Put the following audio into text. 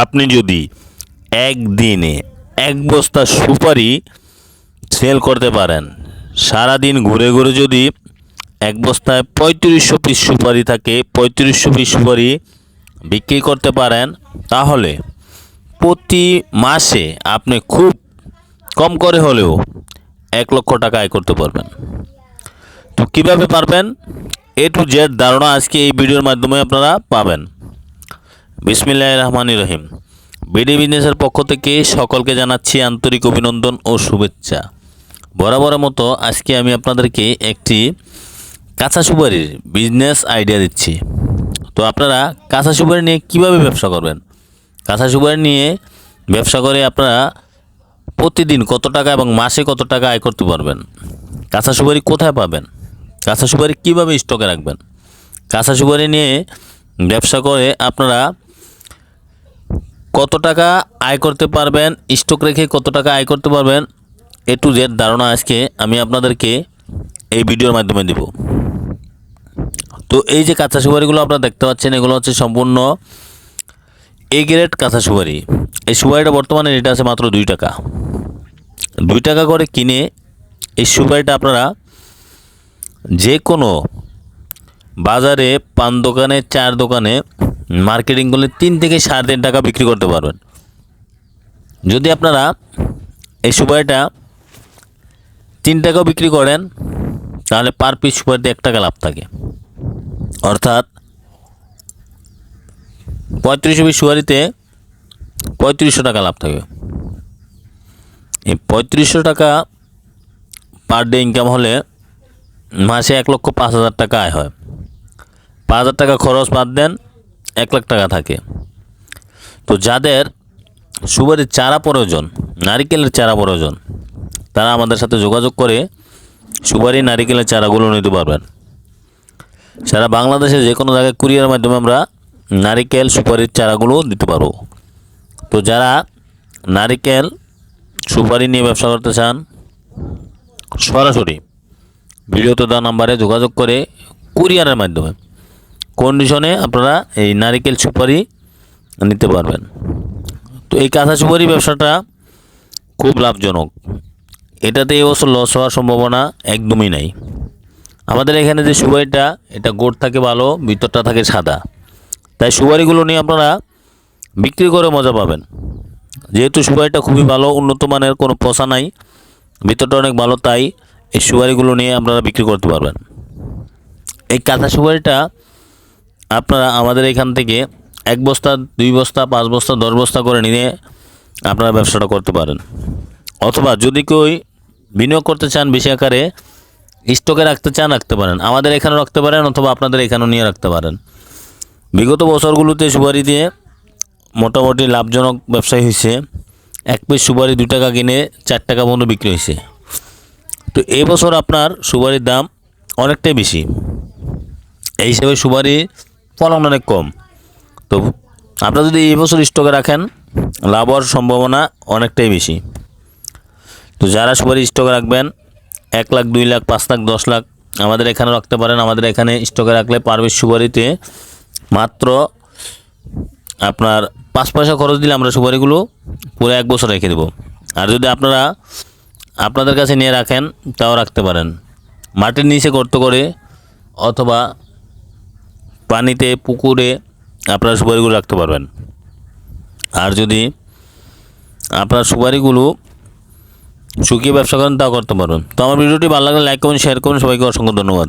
আপনি যদি একদিনে এক বস্তা সুপারি সেল করতে পারেন, সারাদিন ঘুরে ঘুরে যদি এক বস্তায় পঁয়ত্রিশশো পিস সুপারি থাকে, পঁয়ত্রিশশো পিস সুপারি বিক্রি করতে পারেন, তাহলে প্রতি মাসে আপনি খুব কম করে হলেও এক লক্ষ টাকা আয় করতে পারবেন। তো কীভাবে পারবেন? এ টু জেড ধারণা আজকে এই ভিডিওর মাধ্যমে আপনারা পাবেন। বিসমিল্লাহ রহমানির রহিম। বিডি বিজনেসের পক্ষ থেকে সকলকে জানাচ্ছি আন্তরিক অভিনন্দন ও শুভেচ্ছা। বরাবরের মতো আজকে আমি আপনাদেরকে একটি কাঁচা সুপারির বিজনেস আইডিয়া দিচ্ছি। তো আপনারা কাঁচা সুপারি নিয়ে কীভাবে ব্যবসা করবেন? কাঁচা সুপারি নিয়ে ব্যবসা করে আপনারা প্রতিদিন কত টাকা এবং মাসে কত টাকা আয় করতে পারবেন? কাঁচা সুপারি কোথায় পাবেন? কাঁচা সুপারি কীভাবে স্টকে রাখবেন? কাঁচা সুপারি নিয়ে ব্যবসা করে আপনারা কত টাকা আয় করতে পারবেন? স্টক রেখে কত টাকা আয় করতে পারবেন? এ টু জেড ধারণা আজকে আমি আপনাদেরকে এই ভিডিওর মাধ্যমে দিব। তো এই যে কাঁচা সুপারিগুলো আপনারা দেখতে পাচ্ছেন, এগুলো হচ্ছে সম্পূর্ণ এ গ্রেড কাঁচা সুপারি। এই সুপারিটা বর্তমানে রেট আছে মাত্র দুই টাকা। দুই টাকা করে কিনে এই সুপারিটা আপনারা যে কোনো বাজারে, পান দোকানে, চার দোকানে মার্কেটিং করলে তিন থেকে সাড়ে তিন টাকা বিক্রি করতে পারবেন। যদি আপনারা এই সুপারিটা তিন টাকাও বিক্রি করেন, তাহলে পার পিস সুপারিতে এক টাকা লাভ থাকে। অর্থাৎ পঁয়ত্রিশশো পিস সুপারিতে পঁয়ত্রিশশো টাকা লাভ থাকে। এই পঁয়ত্রিশশো টাকা পার ডে ইনকাম হলে মাসে এক লক্ষ পাঁচ হাজার টাকা আয় হয়। পাঁচ হাজার টাকা খরচ বাদ দেন এক লাখ টাকা থাকে। তো যাদের সুপারির চারা প্রয়োজন, নারিকেলের চারা প্রয়োজন, তারা আমাদের সাথে যোগাযোগ করে সুপারি নারিকেলের চারাগুলো নিতে পারবেন। সারা বাংলাদেশে যে কোনো জায়গায় কুরিয়ার মাধ্যমে আমরা নারিকেল সুপারির চারাগুলো দিতে পারব। তো যারা নারিকেল সুপারি নিয়ে ব্যবসা করতে চান, সরাসরি ভিডিওতে দেওয়া নাম্বারে যোগাযোগ করে কুরিয়ারের মাধ্যমে কন্ডিশনে আপনারা এই নারিকেল সুপারি নিতে পারবেন। তো এই কাঁচা সুপারি ব্যবসাটা খুব লাভজনক। এটাতে এবছর লস হওয়ার সম্ভাবনা একদমই নাই। আমাদের এখানে যে সুপারিটা, এটা গোড় থাকে ভালো, ভিতরটা থাকে সাদা। তাই সুপারিগুলো নিয়ে আপনারা বিক্রি করে মজা পাবেন। যেহেতু সুপারিটা খুবই ভালো, উন্নত মানের, কোনো পচা নাই, ভিতরটা অনেক ভালো, তাই এই সুপারিগুলো নিয়ে আপনারা বিক্রি করতে পারবেন। এই কাঁচা সুপারিটা আপনারা আমাদের এখান থেকে এক বস্তা, দুই বস্তা, পাঁচ বস্তা, দশ বস্তা করে নিয়ে আপনারা ব্যবসাটা করতে পারেন। অথবা যদি কেউ বিনিয়োগ করতে চান বেশি আকারে, স্টকে রাখতে চান রাখতে পারেন। আমাদের এখানে রাখতে পারেন অথবা আপনাদের এখানেও নিয়ে রাখতে পারেন। বিগত বছরগুলোতে সুপারি দিয়ে মোটামুটি লাভজনক ব্যবসায় হয়েছে। এক পিস সুপারি দু টাকা কিনে চার টাকা পর্যন্ত বিক্রি হয়েছে। তো এই বছর আপনার সুপারির দাম অনেকটাই বেশি। এই হিসেবে সুপারি ফলন অনেক কম। তো আপনারা যদি এই বছর স্টকে রাখেন, লাভ হওয়ার সম্ভাবনা অনেকটাই বেশি। তো যারা সুপারি স্টকে রাখবেন, এক লাখ, দুই লাখ, পাঁচ লাখ, দশ লাখ, আমাদের এখানে রাখতে পারেন। আমাদের এখানে স্টকে রাখলে পারবেশ সুপারিতে মাত্র আপনার পাঁচ পয়সা খরচ দিলে আমরা সুপারিগুলো পুরো এক বছর রেখে দেবো। আর যদি আপনারা আপনাদের কাছে নিয়ে রাখেন, তাও রাখতে পারেন। মাটির নিচে গর্ত করে অথবা পানিতে, পুকুরে আপনারা সুপারিগুলো রাখতে পারবেন। আর যদি আপনার সুপারিগুলো শুকিয়ে ব্যবসা করেন, তাও করতে পারবেন। তো আমার ভিডিওটি ভালো লাগলে লাইক করুন শেয়ার করুন। সবাইকে অসংখ্য ধন্যবাদ।